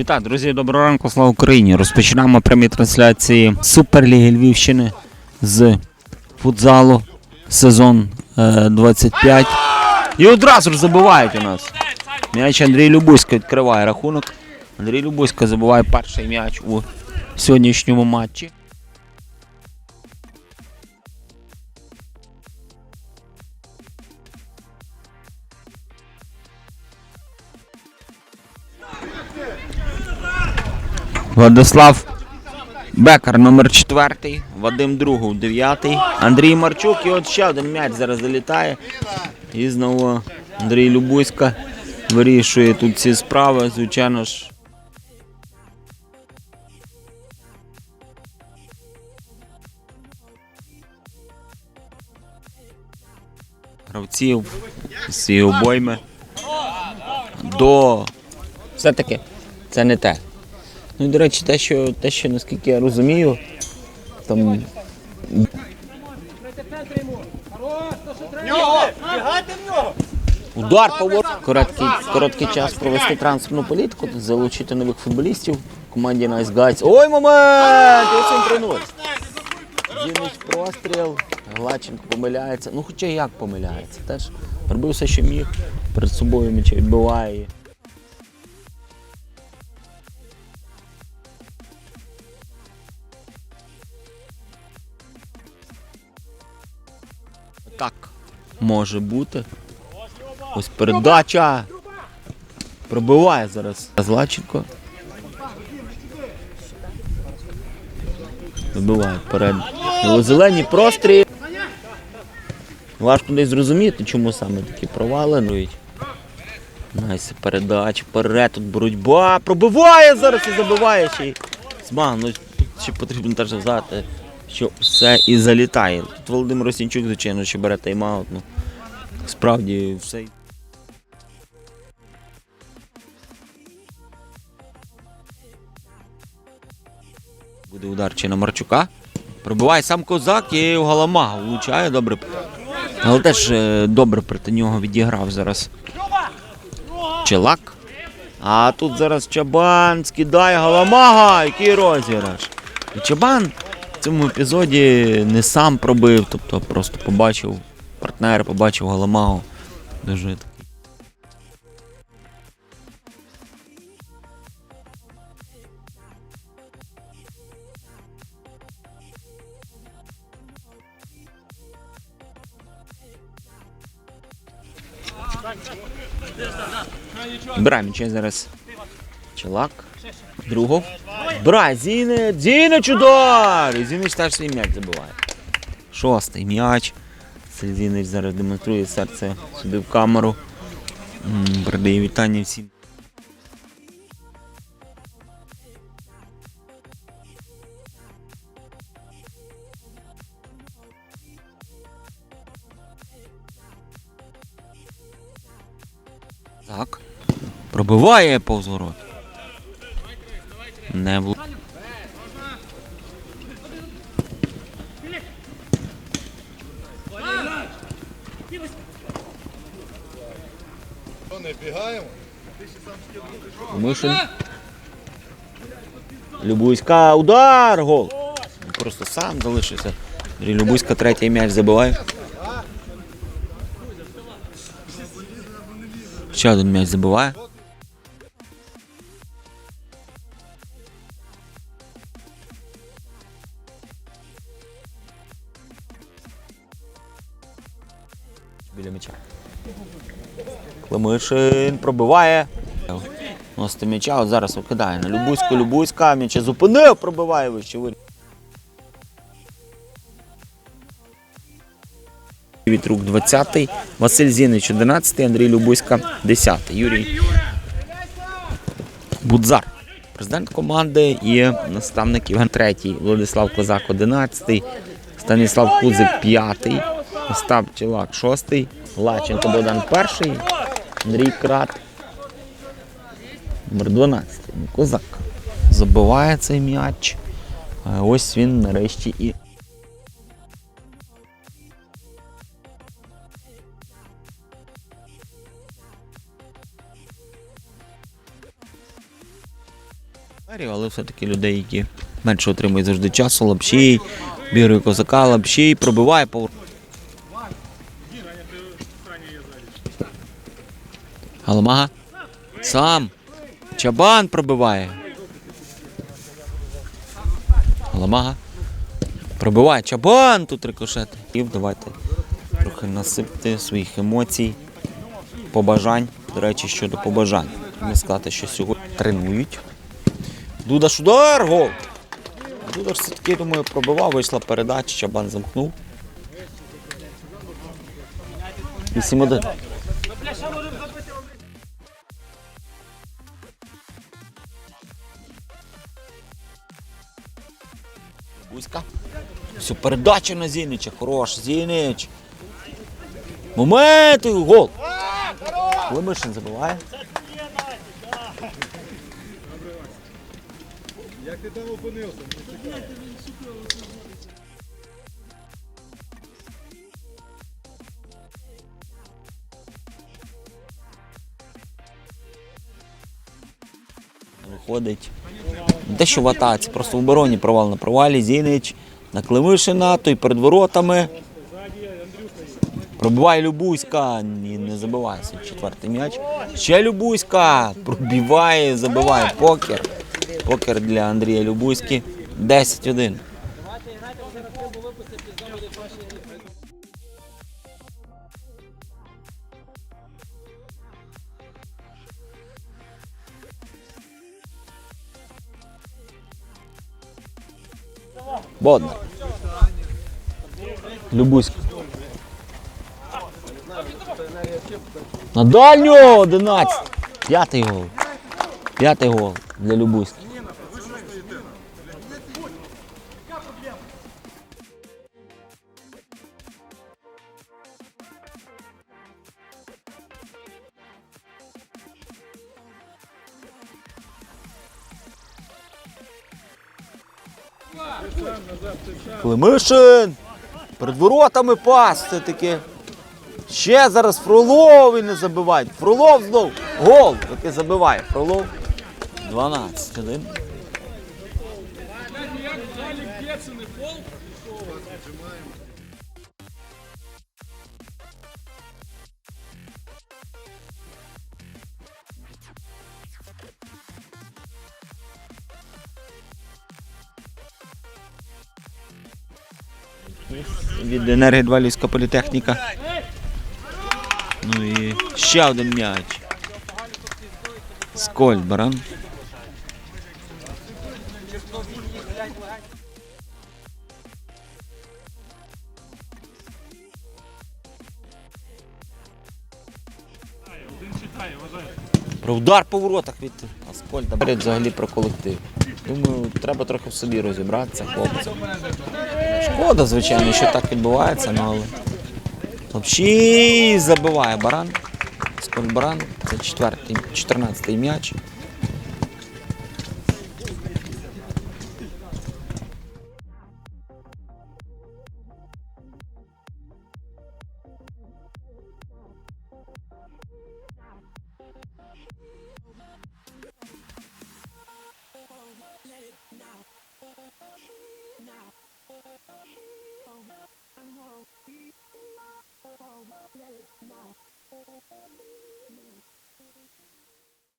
Вітаю, друзі, доброго ранку, слава Україні! Розпочинаємо прямі трансляції Суперліги Львівщини з футзалу сезон е, 25. І одразу ж забивають у нас. М'яч Андрій Любусько відкриває рахунок. Андрій Любусько забиває перший м'яч у сьогоднішньому матчі. Владислав Бекар номер 4, Вадим Другов 9, Андрій Марчук і от ще один м'яч зараз залітає. І знову Андрій Любуська вирішує тут ці справи, звичайно ж. Гравців з обойми. До. Все-таки це не те. Ну і до речі, те, що, те, що наскільки я розумію, там удар повор. Короткий, короткий час провести трансферну політику, залучити нових футболістів команді Nice Guys. Ой, момент! Ось він 3-0. Зінич простріл, Глаченко помиляється. Ну хоча як помиляється, теж робив все, що міг. Перед собою м'яча відбиває. Може бути. Ось передача. Пробиває зараз Злаченко. Вибиває вперед. Зелені простріл. Важко десь зрозуміти, чому саме такі провали. Ну, і Найс передач, вперед, тут боротьба, пробиває зараз і забиває ще й. Зман, ну ще потрібно теж сказати, що все і залітає. Тут Володимир Осінчук, звичайно, що бере тайм-аут. Ну, справді все. Буде удар чи на Марчука. Пробиває сам козак і Галамага влучає добре. Але теж е, добре проти нього відіграв зараз. Челак. А тут зараз Чабан скидає Галамага. Який розіграш. І Чабан в цьому епізоді не сам пробив, тобто просто побачив партнера, побачив Галамагу. Дуже м'яча зараз. Челак. Другов. Брай, Зінець, Зінець удар! І Зінець теж свій м'яч забиває. Шостий м'яч. Зінець зараз демонструє серце сюди в камеру. Передає вітання всім. Так. Пробиває повз ворот. Не влу... Не бігаємо. Мишин. Любуська. Удар! Гол! Просто сам залишився. Любуська третій м'яч забиває. Ще один м'яч забиває. Біля м'яча. Климишин пробиває. Носити м'яча, от зараз викидає на Любуську, Любуська, м'яча зупинив, пробиває вище. вир- Від рук 20-й, Василь Зінич 11-й, Андрій Любуська 10-й. Юрій Будзар. Президент команди і наставник Євген 3-й, Владислав Козак 11-й, Станіслав Кузик 5-й, Остап Чилак 6-й, Лаченко Богдан 1-й, Андрій Крат Номер 12. Козак. Забиває цей м'яч. Ось він нарешті і. Але все-таки людей, які менше отримують завжди часу, лапшій, бігає козака, лапшій, пробиває повер. Галамага. Сам. Чабан пробиває. Галамага. Пробиває Чабан тут рикошети. І давайте трохи насипте своїх емоцій, побажань. До речі, щодо побажань. Можна сказати, що сьогодні тренують. Дудаш удар, гол! Дудаш все-таки, думаю, пробивав, вийшла передача, Чабан замкнув. 8-1. Бузька. Все, передача на Зінича, хорош, Зінич. Момент, і гол. Лемишин забиває. Виходить. Не те, що в атаці, просто в обороні провал на провалі. Зінич на Климишина, той перед воротами. Пробиває Любуська. Ні, не забиває четвертий м'яч. Ще Любуська. Пробиває, забиває покер. Покер для Андрія Любуськи. 10-1. Боднар. Любуська. На дальню 11. П'ятий гол. П'ятий гол для Любуськи. Климишин! Перед воротами пас це таке. Ще зараз Фролов і не забивають. Фролов знов. Гол, Таки забиває. Фролов. 12. Один. Пєцини, енергії 2 Львівська політехніка. Ну і ще один м'яч. Скольбаран. Про удар по воротах від Аскольда. Взагалі про колектив. Думаю, треба трохи в собі розібратися, хлопцям. Шкода, звичайно, що так відбувається, ну, але. Взагалі забиває баран. Сколь баран. Це четвертий, 14-й м'яч. Oh,